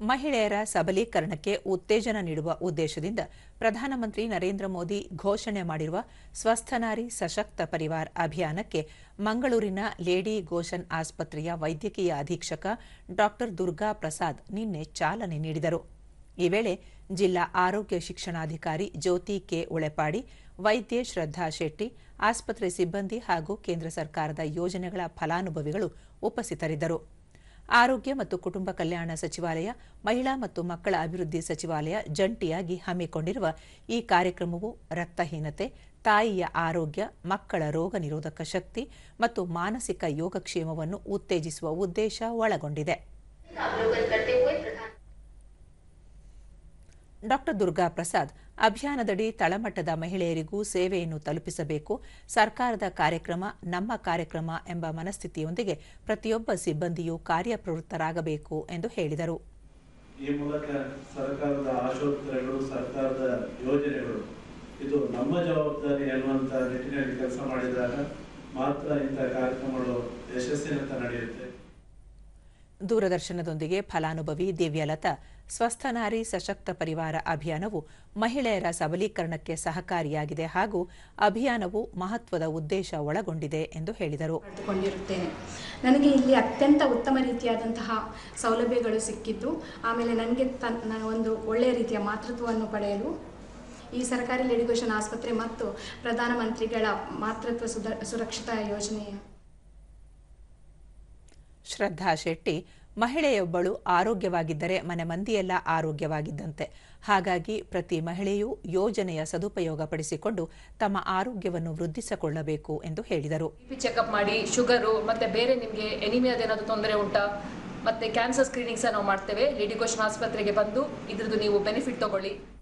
ಮಹಿಳೆಯರ ಸಬಲೀಕರಣಕ್ಕೆ ಉತ್ತೇಜನ ನೀಡುವ ಉದ್ದೇಶದಿಂದ ಪ್ರಧಾನಮಂತ್ರಿ ನರೇಂದ್ರ ಮೋದಿ ಘೋಷಣೆ ಮಾಡಿರುವ ಸ್ವಸ್ಥನಾರಿ ಸಶಕ್ತ ಪರಿವಾರ್ ಅಭಿಯಾನಕ್ಕೆ ಮಂಗಳೂರಿನ ಲೇಡಿ ಗೋಶನ್ ಆಸ್ಪತ್ರೆಯ ವೈದ್ಯಕೀಯ ಅಧೀಕ್ಷಕ ಡಾ ದುರ್ಗಾ ಪ್ರಸಾದ್ ನಿನ್ನೆ ಚಾಲನೆ ನೀಡಿದರು. ಈ ವೇಳೆ ಜಿಲ್ಲಾ ಆರೋಗ್ಯ ಶಿಕ್ಷಣಾಧಿಕಾರಿ ಜ್ಯೋತಿ ಕೆ. ಉಳೆಪಾಡಿ, ವೈದ್ಯೆ ಶ್ರದ್ಧಾ ಶೆಟ್ಟಿ, ಆಸ್ಪತ್ರೆ ಸಿಬ್ಬಂದಿ ಹಾಗೂ ಕೇಂದ್ರ ಸರ್ಕಾರದ ಯೋಜನೆಗಳ ಫಲಾನುಭವಿಗಳು ಉಪಸ್ಥಿತರಿದ್ದರು. ಆರೋಗ್ಯ ಮತ್ತು ಕುಟುಂಬ ಕಲ್ಯಾಣ ಸಚಿವಾಲಯ, ಮಹಿಳಾ ಮತ್ತು ಮಕ್ಕಳ ಅಭಿವೃದ್ಧಿ ಸಚಿವಾಲಯ ಜಂಟಿಯಾಗಿ ಹಮ್ಮಿಕೊಂಡಿರುವ ಈ ಕಾರ್ಯಕ್ರಮವು ರಕ್ತಹೀನತೆ, ತಾಯಿಯ ಆರೋಗ್ಯ, ಮಕ್ಕಳ ರೋಗ ನಿರೋಧಕ ಶಕ್ತಿ ಮತ್ತು ಮಾನಸಿಕ ಯೋಗಕ್ಷೇಮವನ್ನು ಉತ್ತೇಜಿಸುವ ಉದ್ದೇಶ ಒಳಗೊಂಡಿದೆ. ಡಾ ದುರ್ಗಾ ಪ್ರಸಾದ್ ಅಭಿಯಾನದಡಿ ತಳಮಟ್ಟದ ಮಹಿಳೆಯರಿಗೂ ಸೇವೆಯನ್ನು ತಲುಪಿಸಬೇಕು. ಸರ್ಕಾರದ ಕಾರ್ಯಕ್ರಮ ನಮ್ಮ ಕಾರ್ಯಕ್ರಮ ಎಂಬ ಮನಸ್ಥಿತಿಯೊಂದಿಗೆ ಪ್ರತಿಯೊಬ್ಬ ಸಿಬ್ಬಂದಿಯೂ ಕಾರ್ಯಪ್ರವೃತ್ತರಾಗಬೇಕು ಎಂದು ಹೇಳಿದರು. ಈ ಮೂಲಕ ಸರ್ಕಾರದ ಆಶೋತ್ತರಗಳು ಸರ್ಕಾರದ ಯೋಜನೆಗಳು ಇದು ನಮ್ಮ ಜವಾಬ್ದಾರಿ ಎನ್ನುವಂತಹ ನಿಟ್ಟಿನಲ್ಲಿ ಕೆಲಸ ಮಾಡಿದಾಗ ಮಾತ್ರ ಇಂಥ ಕಾರ್ಯಕ್ರಮಗಳು ಯಶಸ್ಸಿನಂತ ನಡೆಯುತ್ತೆ. ದೂರದರ್ಶನದೊಂದಿಗೆ ಫಲಾನುಭವಿ ದಿವ್ಯಲತಾ ಸ್ವಸ್ಥನಾರಿ ಸಶಕ್ತ ಪರಿವಾರ ಅಭಿಯಾನವು ಮಹಿಳೆಯರ ಸಬಲೀಕರಣಕ್ಕೆ ಸಹಕಾರಿಯಾಗಿದೆ ಹಾಗೂ ಅಭಿಯಾನವು ಮಹತ್ವದ ಉದ್ದೇಶ ಒಳಗೊಂಡಿದೆ ಎಂದು ಹೇಳಿದರು. ನನಗೆ ಇಲ್ಲಿ ಅತ್ಯಂತ ಉತ್ತಮ ರೀತಿಯಾದಂತಹ ಸೌಲಭ್ಯಗಳು ಸಿಕ್ಕಿದ್ದು ಆಮೇಲೆ ನನಗೆ ನಾನು ಒಂದು ಒಳ್ಳೆಯ ರೀತಿಯ ಮಾತೃತ್ವವನ್ನು ಪಡೆಯಲು ಈ ಸರ್ಕಾರಿ ಲೇಡಿಗೋಷನ್ ಆಸ್ಪತ್ರೆ ಮತ್ತು ಪ್ರಧಾನಮಂತ್ರಿಗಳ ಮಾತೃತ್ವ ಸುಧ ಸುರಕ್ಷತಾ ಯೋಜನೆಯ ಶ್ರದ್ಧಾ ಶೆಟ್ಟಿ ಮಹಿಳೆಯೊಬ್ಬಳು ಆರೋಗ್ಯವಾಗಿದ್ದರೆ ಮನೆ ಮಂದಿಯೆಲ್ಲ ಆರೋಗ್ಯವಾಗಿದ್ದಂತೆ. ಹಾಗಾಗಿ ಪ್ರತಿ ಮಹಿಳೆಯೂ ಯೋಜನೆಯ ಸದುಪಯೋಗ ಪಡಿಸಿಕೊಂಡು ತಮ್ಮ ಆರೋಗ್ಯವನ್ನು ವೃದ್ಧಿಸಿಕೊಳ್ಳಬೇಕು ಎಂದು ಹೇಳಿದರು. ಚೆಕಪ್ ಮಾಡಿ, ಶುಗರು, ಮತ್ತೆ ಬೇರೆ ನಿಮಗೆ ಎನಿಮಿಯಾದೇನಾದರೂ ತೊಂದರೆ ಉಂಟಾ? ಮತ್ತೆ ಕ್ಯಾನ್ಸರ್ ಸ್ಕ್ರೀನಿಂಗ್ ಸಹ ನಾವು ಮಾಡ್ತೇವೆ. ಲೇಡಿ ಕೋಶನ್ ಆಸ್ಪತ್ರೆಗೆ ಬಂದು ಇದ್ರದ್ದು ನೀವು ಬೆನಿಫಿಟ್ ತಗೊಳ್ಳಿ.